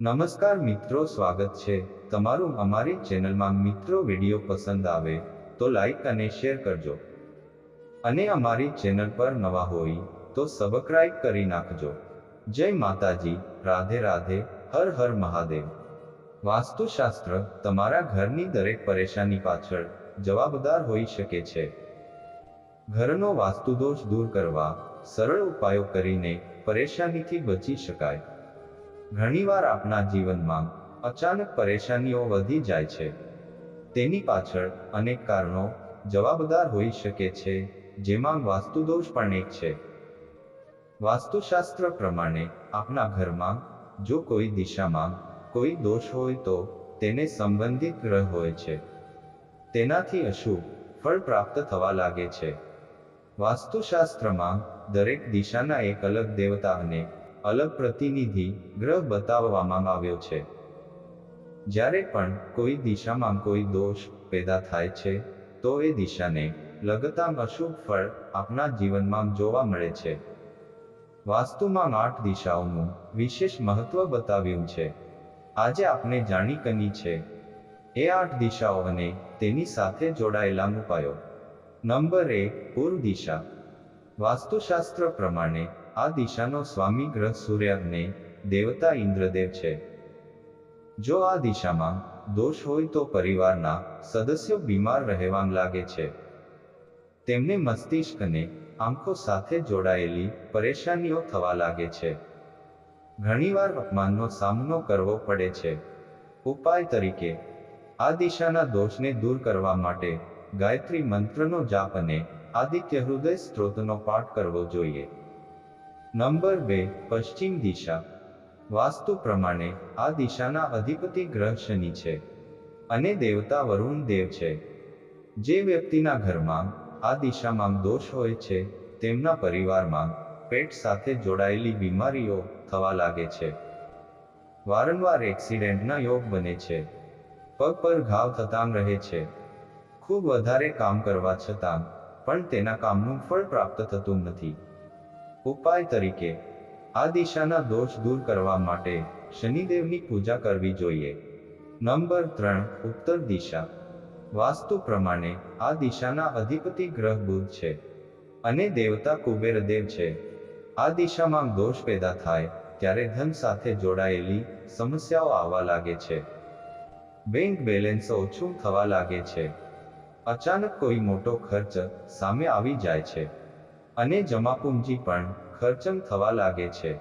નમસ્કાર મિત્રો, સ્વાગત છે. તમારું અમારી ચેનલમાં મિત્રો વીડિયો પસંદ આવે તો લાઈક અને શેર કરજો. અને અમારી ચેનલ પર નવા હોય તો સબસ્ક્રાઇબ કરી નાખજો. જય માતાજી. રાધે રાધે. હર હર મહાદેવ. વાસ્તુશાસ્ત્ર તમારા ઘરની દરેક પરેશાની પાછળ જવાબદાર હોઈ શકે છે. ઘરનો વાસ્તુદોષ દૂર કરવા સરળ ઉપાયો કરીને પરેશાનીથી બચી શકાય. ઘણીવાર આપણા જીવનમાં અચાનક પરેશાનીઓ વધી જાય છે. તેની પાછળ અનેક કારણો જવાબદાર હોઈ શકે છે, જેમાં વાસ્તુદોષ પણ એક છે. વાસ્તુશાસ્ત્ર પ્રમાણે આપણા ઘરમાં જો કોઈ દિશામાં કોઈ દોષ હોય તો તેને સંબંધિત ગ્રહ હોય છે. તેનાથી અશુભ ફળ પ્રાપ્ત થવા લાગે છે. વાસ્તુશાસ્ત્રમાં દરેક દિશાના એક અલગ દેવતા અને અલગ પ્રતિનિધિ ગ્રહ બતાવવામાં આવ્યો છે. જ્યારે પણ કોઈ દિશામાં કોઈ દોષ પેદા થાય છે, તો એ દિશાને લગતા અશુભ ફળ આપણા જીવનમાં જોવા મળે છે. વાસ્તુમાં આઠ દિશાઓનું વિશેષ મહત્વ બતાવ્યું છે. આજે આપણે જાણી કની છે. એ આઠ દિશાઓ અને તેની સાથે જોડાયેલા ઉપાયો. નંબર એક, પૂર્વ દિશા. વાસ્તુશાસ્ત્ર પ્રમાણે આ દિશાનો સ્વામી ગ્રહ સૂર્ય અને દેવતા ઇન્દ્રદેવ છે. જો આ દિશામાં દોષ હોય તો પરિવારના સદસ્યો બીમાર રહેવા લાગે છે. તેમને મસ્તિષ્ક અને આંખો સાથે જોડાયેલી પરેશાનીઓ થવા લાગે છે. ઘણીવાર અપમાનનો સામનો કરવો પડે છે. ઉપાય તરીકે, આ દિશાના દોષને દૂર કરવા માટે ગાયત્રી મંત્રનો જાપ અને આદિત્ય હૃદય સ્ત્રોતનો પાઠ કરવો જોઈએ. નંબર બે, પશ્ચિમ દિશા. વાસ્તુ પ્રમાણે, આ દિશાના અધિપતિ ગ્રહ શનિ છે. અને દેવતા વરુણ દેવ છે. જે વ્યક્તિના ઘરમાં, આ દિશામાં દોષ હોય છે, તેમના પરિવારમાં, પેટ સાથે જોડાયેલી બીમારીઓ થવા લાગે છે. વારંવાર એક્સિડેન્ટના યોગ બને છે. પગ પર ઘાવ થતાં રહે છે. ખૂબ વધારે કામ કરવા છતાં, પણ તેના કામનું ફળ પ્રાપ્ત થતું નથી. ઉપાય તરીકે, આ દિશાના દોષ દૂર કરવા માટે શનિદેવની પૂજા કરવી જોઈએ. નંબર ત્રણ, ઉત્તર દિશા. વાસ્તુ પ્રમાણે, આ દિશાના અધિપતિ ગ્રહ બુધ છે અને દેવતા કુબેરદેવ છે. આ દિશામાં દોષ પેદા થાય, ત્યારે ધન સાથે જોડાયેલી સમસ્યાઓ આવવા લાગે છે. બેંક બેલેન્સ ઓછું થવા લાગે છે. અચાનક કોઈ મોટો ખર્ચ સામે આવી જાય છે. અને જમાપૂંજી પણ ખર્ચમ થવા લાગે છે.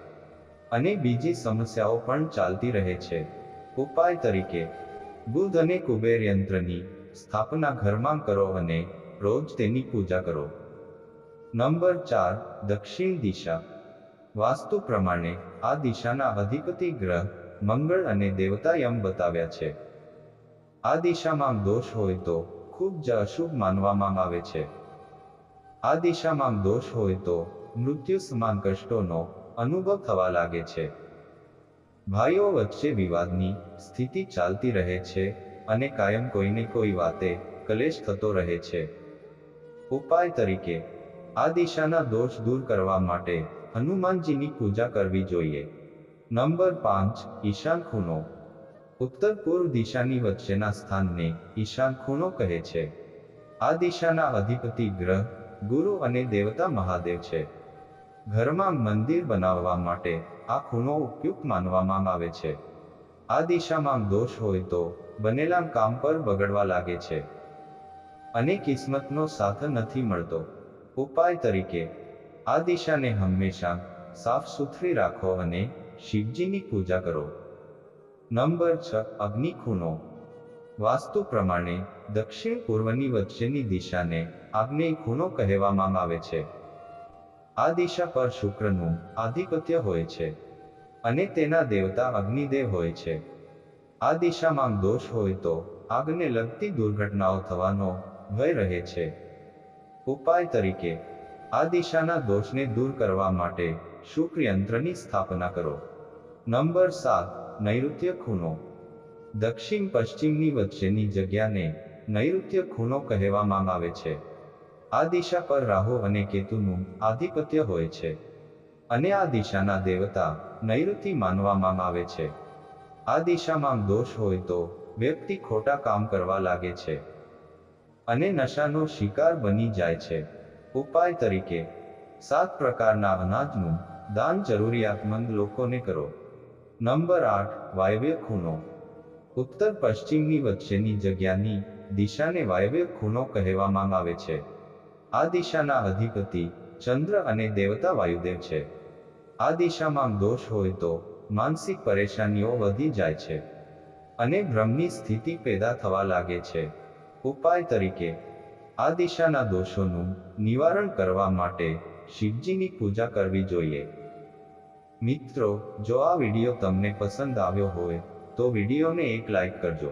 અને બીજી સમસ્યાઓ પણ ચાલતી રહે છે. ઉપાય તરીકે બુધ અને કુબેર યંત્રની સ્થાપના ઘરમાં કરો અને રોજ તેની પૂજા કરો. નંબર ચાર, દક્ષિણ દિશા. વાસ્તુ પ્રમાણે આ દિશાના અધિપતિ ગ્રહ મંગળ અને દેવતા યમ બતાવ્યા છે. આ દિશામાં દોષ હોય તો ખૂબ જ અશુભ માનવામાં આવે છે. આ દિશામાં દોષ હોય તો મૃત્યુ સમાન કષ્ટોનો અનુભવ થવા લાગે છે. ભાઈઓ વચ્ચે વિવાદની સ્થિતિ ચાલતી રહે છે અને કાયમ કોઈને કોઈ વાતે કલેશ થતો રહે છે. ઉપાય તરીકે આ દિશાના દોષ દૂર કરવા માટે હનુમાનજીની પૂજા કરવી જોઈએ. નંબર પાંચ ઈશાન ખૂણો ઉત્તર પૂર્વ દિશાની વચ્ચેના સ્થાનને ઈશાન ખૂણો કહે છે. આ દિશાના અધિપતિ ગ્રહ ગુરુ અને દેવતા મહાદેવ છે. ઘરમાં મંદિર બનાવવા માટે આ ખૂણો ઉપયુક્ત માનવામાં આવે છે. આ દિશામાં દોષ હોય તો બનેલા કામ પર બગડવા લાગે છે. અને કિસ્મતનો સાથ નથી મળતો. ઉપાય તરીકે, આ દિશાને હંમેશા સાફ સુથરી રાખો અને શિવજીની પૂજા કરો. નંબર છ, અગ્નિ ખૂણો. વાસ્તુ પ્રમાણે દક્ષિણ પૂર્વની વચ્ચેની દિશાને આગ્નેય ખૂણો કહેવામાં આવે છે. આ દિશા પર શુક્રનું આધિપત્ય હોય છે અને તેના દેવતા અગ્નિદેવ હોય છે. આ દિશામાં દોષ હોય તો આગને લગતી દુર્ઘટનાઓ થવાનો ભય રહે છે. ઉપાય તરીકે, આ દિશાના દોષને દૂર કરવા માટે શુક્ર યંત્રની સ્થાપના કરો. નંબર સાત, નૈઋત્ય ખૂણો. દક્ષિણ પશ્ચિમની વચ્ચેની જગ્યાને નૈઋત્ય ખૂણો કહેવામાં આવે છે. આ દિશા પર રાહુ અને કેતુનું આધિપત્ય હોય છે. અને આ દિશાના દેવતા નૈઋતિ માનવામાં આવે છે. આ દિશામાં દોષ હોય તો વ્યક્તિ ખોટા કામ કરવા લાગે છે. અને નશાનો શિકાર બની જાય છે. ઉપાય તરીકે, સાત પ્રકારના અનાજનું દાન જરૂરિયાતમંદ લોકોને કરો. નંબર આઠ, વાયવ્ય ખૂણો. ઉત્તર પશ્ચિમની વચ્ચેની જગ્યાની દિશાને વાયવ્ય ખૂણો કહેવામાં આવે છે. આ દિશાના અધિપતિ ચંદ્ર અને દેવતા વાયુદેવ છે. આ દિશામાં દોષ હોય તો માનસિક પરેશાનીઓ વધી જાય છે અને ભ્રમની સ્થિતિ પેદા થવા લાગે છે. ઉપાય તરીકે, આ દિશાના દોષોનું નિવારણ કરવા માટે શિવજીની પૂજા કરવી જોઈએ. મિત્રો, જો આ વીડિયો તમને પસંદ આવ્યો હોય, તો વિડીયોને એક લાઈક કરજો.